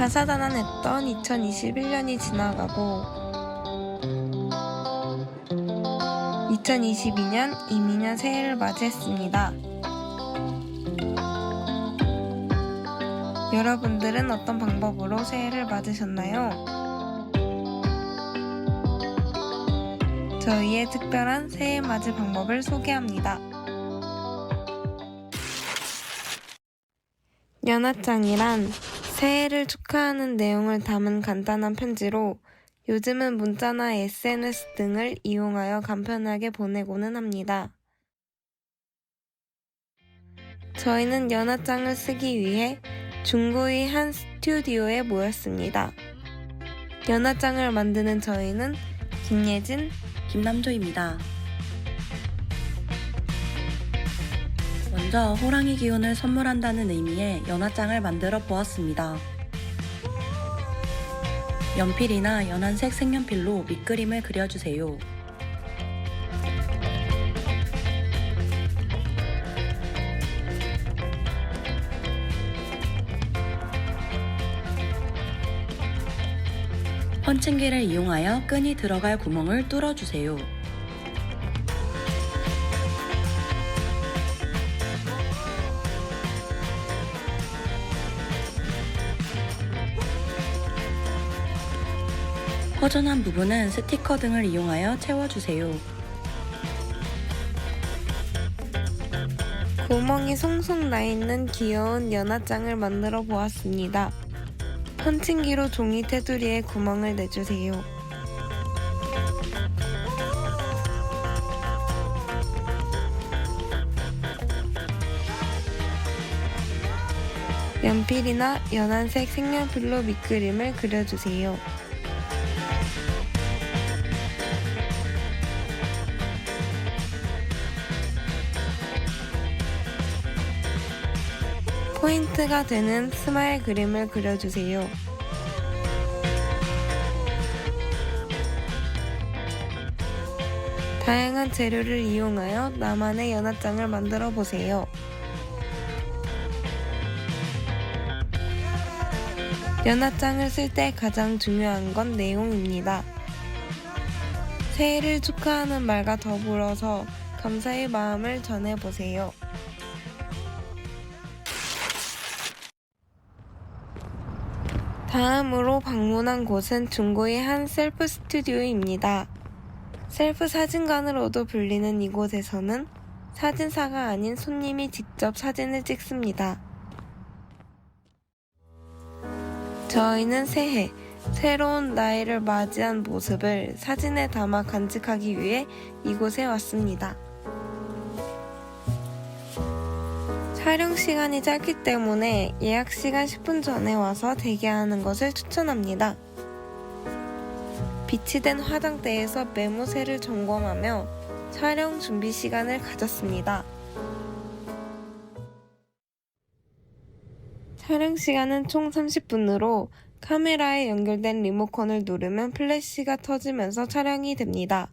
다사다난했던 2021년이 지나가고 2022년 이민년 새해를 맞이했습니다. 여러분들은 어떤 방법으로 새해를 맞으셨나요? 저희의 특별한 새해 맞이 방법을 소개합니다. 연하장이란 새해를 축하하는 내용을 담은 간단한 편지로 요즘은 문자나 SNS 등을 이용하여 간편하게 보내고는 합니다. 저희는 연하장을 쓰기 위해 중구의 한 스튜디오에 모였습니다. 연하장을 만드는 저희는 김예진, 김남조입니다. 먼저 호랑이 기운을 선물한다는 의미의 연화장을 만들어 보았습니다. 연필이나 연한색 색연필로 밑그림을 그려주세요. 펀칭기를 이용하여 끈이 들어갈 구멍을 뚫어주세요. 허전한 부분은 스티커 등을 이용하여 채워주세요. 구멍이 송송 나 있는 귀여운 연하장을 만들어 보았습니다. 펀칭기로 종이 테두리에 구멍을 내주세요. 연필이나 연한색 색연필로 밑그림을 그려주세요. 포인트가 되는 스마일 그림을 그려주세요. 다양한 재료를 이용하여 나만의 연합장을 만들어 보세요. 연합장을 쓸 때 가장 중요한 건 내용입니다. 새해를 축하하는 말과 더불어서 감사의 마음을 전해보세요. 다음으로 방문한 곳은 중고의 한 셀프 스튜디오입니다. 셀프 사진관으로도 불리는 이곳에서는 사진사가 아닌 손님이 직접 사진을 찍습니다. 저희는 새해, 새로운 나이를 맞이한 모습을 사진에 담아 간직하기 위해 이곳에 왔습니다. 촬영 시간이 짧기 때문에 예약 시간 10분 전에 와서 대기하는 것을 추천합니다. 비치 된 화장대에서 메모새를 점검하며 촬영 준비 시간을 가졌습니다. 촬영 시간은 총 30분으로 카메라에 연결된 리모컨을 누르면 플래시가 터지면서 촬영이 됩니다.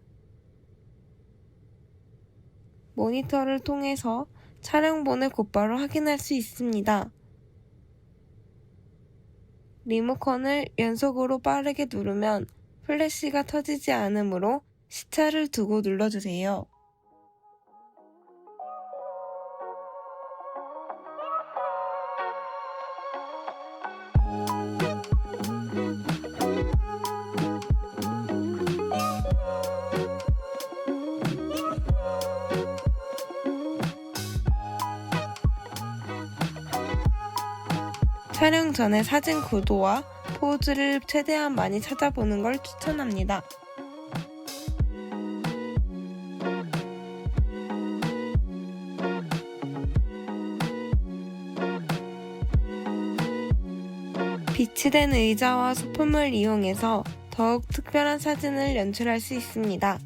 모니터를 통해서 촬영본을 곧바로 확인할 수 있습니다. 리모컨을 연속으로 빠르게 누르면 플래시가 터지지 않으므로 시차를 두고 눌러주세요. 촬영 전에 사진 구도와 포즈를 최대한 많이 찾아보는 걸 추천합니다. 빛이 된 의자와 소품을 이용해서 더욱 특별한 사진을 연출할 수 있습니다.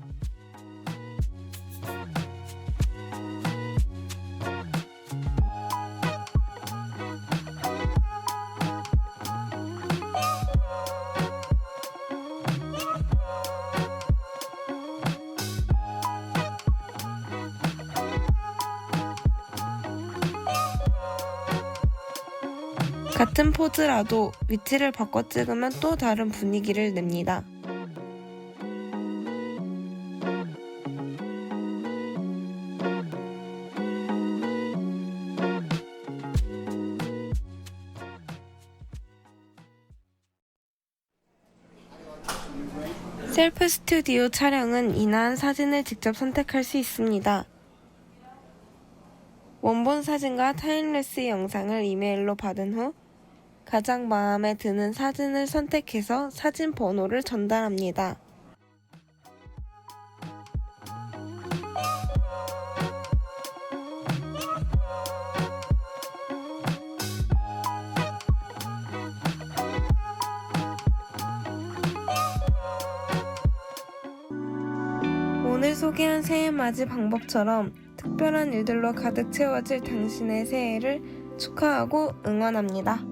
같은 포즈라도 위치를 바꿔 찍으면 또 다른 분위기를 냅니다. 셀프 스튜디오 촬영은 인화한 사진을 직접 선택할 수 있습니다. 원본 사진과 타임레스 영상을 이메일로 받은 후 가장 마음에 드는 사진을 선택해서 사진 번호를 전달합니다. 오늘 소개한 새해 맞이 방법처럼 특별한 일들로 가득 채워질 당신의 새해를 축하하고 응원합니다.